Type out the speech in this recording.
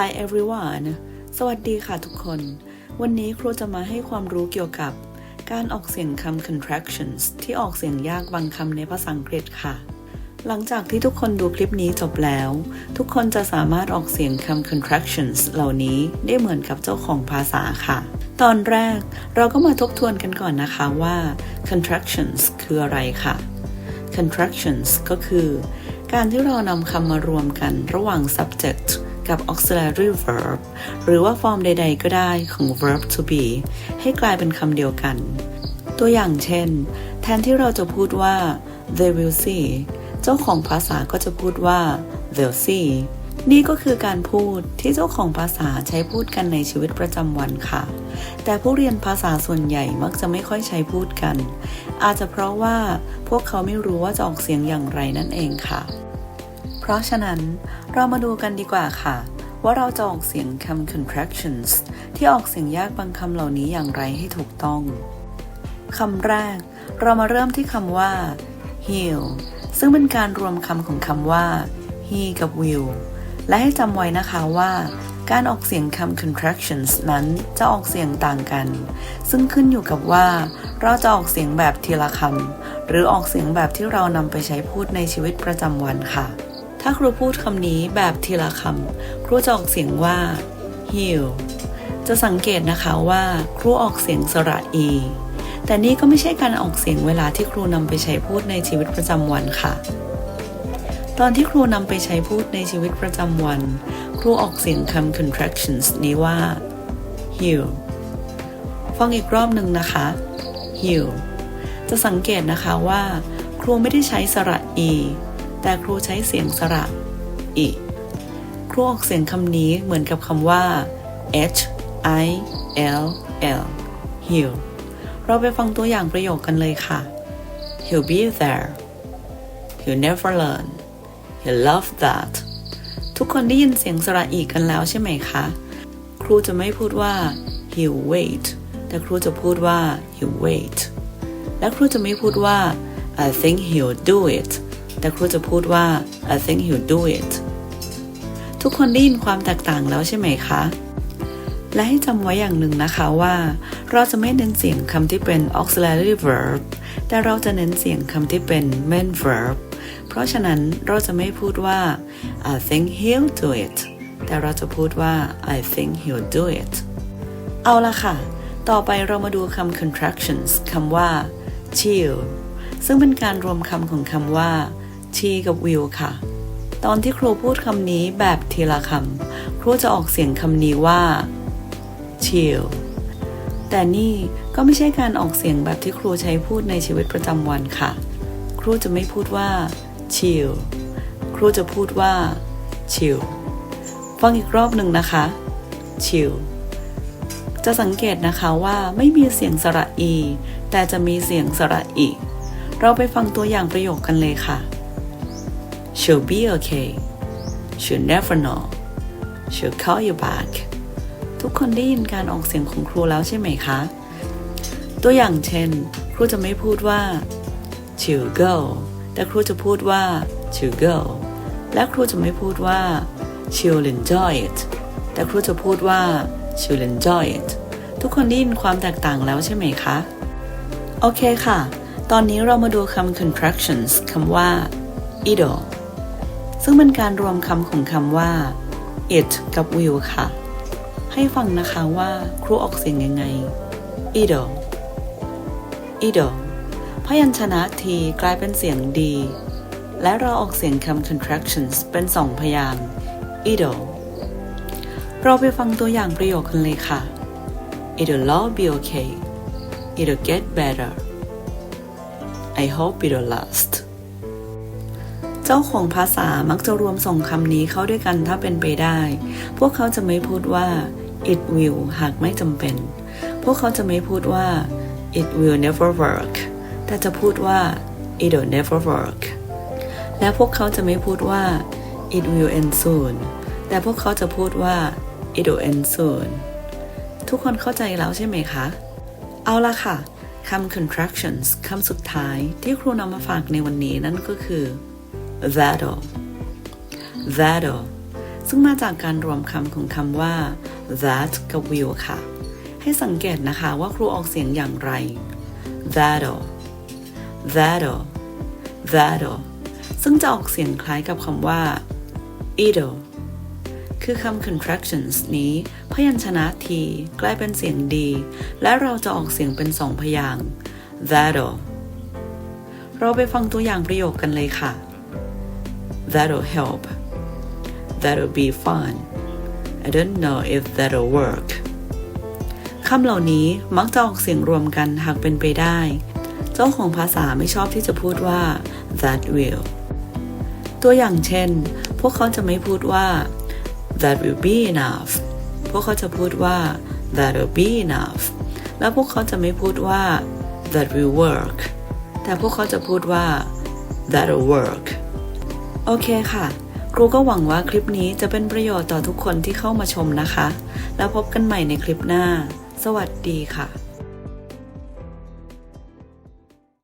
Hi everyone สวัสดีค่ะทุกคน วันนี้ครูจะมาให้ความรู้เกี่ยวกับ การออกเสียงคำ contractions ที่ออกเสียงยากบางคำในภาษาอังกฤษค่ะ หลังจากที่ทุกคนดูคลิปนี้จบแล้ว ทุกคนจะสามารถออกเสียงคำ contractions เหล่านี้ได้เหมือนกับเจ้าของภาษาค่ะ ตอนแรกเราก็มาทบทวนกันก่อนนะคะว่า contractions คืออะไรค่ะ contractions ก็คือ การที่เรานำคำมารวมกันระหว่าง subject กับ auxiliary verb หรือว่าฟอร์มใด ๆ ก็ได้ของ verb to be ให้กลายเป็นคำเดียวกัน ตัวอย่างเช่น แทนที่เราจะพูดว่า they will see เจ้าของภาษาก็จะพูดว่า they'll see นี่ก็คือการพูดที่เจ้าของภาษาใช้พูดกันในชีวิตประจำวันค่ะ แต่ผู้เรียนภาษาส่วนใหญ่มักจะไม่ค่อยใช้พูดกัน อาจจะเพราะว่าพวกเขาไม่รู้ว่าจะออกเสียงอย่างไรนั่นเองค่ะ เพราะฉะนั้นเรามาดูกันดีกว่าค่ะ ว่าเราจะออกเสียงคำ contractions ที่ออกเสียงยากบางคำเหล่านี้อย่างไรให้ถูกต้องคำแรก เรามาเริ่มที่คำว่า heal ซึ่งเป็นการรวมคำของคำว่า he กับ will และให้จำไว้นะคะว่า การออกเสียงคำ contractions นั้นจะออกเสียงต่างกัน ซึ่งขึ้นอยู่กับว่า เราจะออกเสียงแบบทีละคำหรือออกเสียงแบบที่เรานำไปใช้พูดในชีวิตประจำวันค่ะ ถ้าครูพูดคำนี้แบบทีละคำครูจะออกเสียงว่า heal จะสังเกตนะคะว่าครูออกเสียงสระ e แต่นี่ก็ไม่ใช่การออกเสียงเวลาที่ครูนำไปใช้พูดในชีวิตประจำวันค่ะ ตอนที่ครูนำไปใช้พูดในชีวิตประจำวัน ครูออกเสียงคำ contractions นี้ว่า heal ฟังอีกรอบหนึ่งนะคะ heal จะสังเกตนะคะว่า ครูไม่ได้ใช้สระ e แต่ครูใช้เสียงสระ e ครูออกเสียงคำนี้เหมือนกับคำว่า h i l l heal เราไปฟังตัวอย่างประโยคกันเลยค่ะ He'll be there He'll never learn He'll love that ทุกคนได้ยินเสียงสระอีกกันแล้วใช่ไหมคะ ครูจะไม่พูดว่า he'll wait แต่ครูจะพูดว่า he'll wait และครูจะไม่พูดว่า I think he'll do it แต่ครูจะพูดว่า I think he'll do it ทุกคนได้ยินความแตกต่างแล้วใช่ไหมคะ และให้จำไว้อย่างหนึ่งนะคะว่า เราจะไม่เน้นเสียงคำที่เป็น auxiliary verb แต่เราจะเน้นเสียงคำที่เป็น main verb เพราะฉะนั้นเราจะไม่พูดว่า I think he'll do it แต่เราจะพูดว่า I think he'll do it เอาละค่ะ ต่อไปเรามาดูคำ contractions คำว่า chill ซึ่งเป็นการรวมคำของคำว่า she กับ will ค่ะ ตอนที่ครูพูดคำนี้แบบทีละคำครูจะออกเสียงคำนี้ว่า chill แต่นี่ก็ไม่ใช่การออกเสียงแบบที่ครูใช้พูดในชีวิตประจำวันค่ะ ครูจะไม่พูดว่า chill ครูจะพูดว่า chill ฟังอีกรอบหนึ่งนะคะ chill จะสังเกตนะคะว่าไม่มีเสียงสระ e แต่จะมีเสียงสระอีเราไปฟังตัวอย่างประโยคกันเลยค่ะ she'll be okay she'll never know she'll call you back ทุกคนได้ยินการออกเสียงของครูแล้วใช่ไหมคะ ตัวอย่างเช่น ครูจะไม่พูดว่า she'll go แต่ครูจะพูดว่า she'll go และครูจะไม่พูดว่า she'll enjoy it แต่ครูจะพูดว่า she'll enjoy it ทุกคนได้ยินความแตกต่างแล้วใช่ไหมคะ โอเคค่ะ ตอนนี้เรามาดูคำ contractions คำว่า idle ซึ่งเป็นการรวมคำของคำว่า it กับ will ค่ะ ให้ฟังนะคะว่าครูออกเสียงยังไง idle idle พยัญชนะทีกลายเป็นเสียงดีและเราออกเสียงคำ contractions เป็นสองพยาง idle เราไปฟังตัวอย่างประโยคกันเลยค่ะ It'll all be okay It'll get better I hope it'll last เจ้าของภาษามักจะรวมส่งคำนี้เข้าด้วยกันถ้าเป็นไปได้ พวกเขาจะไม่พูดว่า it will หากไม่จำเป็น พวกเขาจะไม่พูดว่า it will never work แต่จะพูดว่า it'll never work และพวกเขาจะไม่พูดว่า it will end soon แต่พวกเขาจะพูดว่า it'll end soon ทุกคนเข้าใจแล้วใช่ไหมคะ เอาละค่ะคำ contractions คำสุดท้ายที่ครูนำมาฝากในวันนี้นั่นก็คือ that'll that'll ซึ่งมาจากการรวมคำของคำว่า that กับ will ค่ะ ให้สังเกตนะคะว่าครูออกเสียงอย่างไร that'll that'll that'll ซึ่งจะออกเสียงคล้ายกับคำว่า it'll คือคำ contractions นี้ พยัญชนะทีกลายเป็นเสียงดีและเราจะออกเสียงเป็นสองพยาง that'll เราไปฟังตัวอย่างประโยคกันเลยค่ะ that'll help that'll be fun I don't know if that'll work คำเหล่านี้มักจะออกเสียงรวมกันหากเป็นไปได้ เจ้าของภาษาไม่ชอบที่จะพูดว่า that will ตัวอย่างเช่น พวกเขาจะไม่พูดว่า that will be enough พวกเขาจะพูดว่า that'll be enough และพวกเขาจะไม่พูดว่า that will work แต่พวกเขาจะพูดว่า that'll work โอเคค่ะ ครูก็หวังว่าคลิปนี้จะเป็นประโยชน์ต่อทุกคนที่เข้ามาชมนะคะ แล้วพบกันใหม่ในคลิปหน้า สวัสดีค่ะ